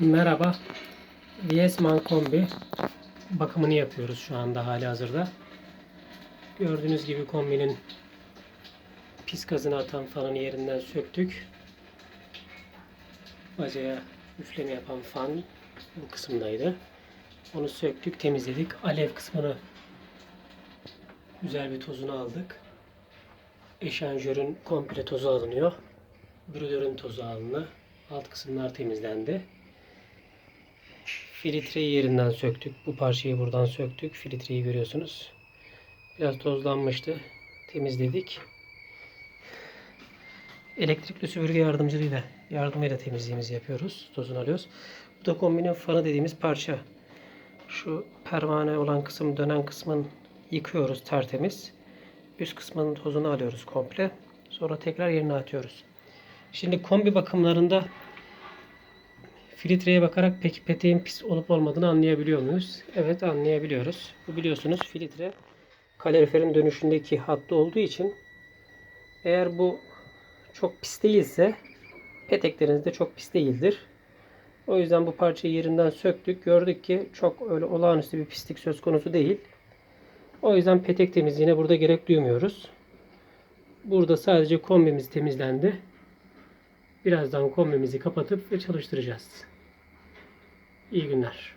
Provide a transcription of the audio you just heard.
Merhaba. Viesman kombi bakımını yapıyoruz şu anda hali hazırda. Gördüğünüz gibi kombinin pis gazını atan fanını yerinden söktük. Bacaya üfleme yapan fan bu kısımdaydı. Onu söktük, temizledik. Alev kısmını güzel bir tozunu aldık. Eşanjörün komple tozu alınıyor. Brülörün tozu alındı. Alt kısımlar temizlendi. Filtreyi yerinden söktük. Bu parçayı buradan söktük. Filtreyi görüyorsunuz. Biraz tozlanmıştı. Temizledik. Elektrikli süpürge yardımcılığıyla yardımıyla temizliğimizi yapıyoruz. Tozunu alıyoruz. Bu da kombinin fanı dediğimiz parça. Şu pervane olan kısım, dönen kısmın yıkıyoruz tertemiz. Üst kısmının tozunu alıyoruz komple. Sonra tekrar yerine atıyoruz. Şimdi kombi bakımlarında filtreye bakarak peki peteğin pis olup olmadığını anlayabiliyor muyuz? Evet anlayabiliyoruz. Bu biliyorsunuz filtre kaloriferin dönüşündeki hattı olduğu için eğer bu çok pis değilse petekleriniz de çok pis değildir. O yüzden bu parçayı yerinden söktük. Gördük ki çok öyle olağanüstü bir pislik söz konusu değil. O yüzden petek temizliğine burada gerek duymuyoruz. Burada sadece kombimiz temizlendi. Birazdan kombimizi kapatıp ve çalıştıracağız. İyi günler.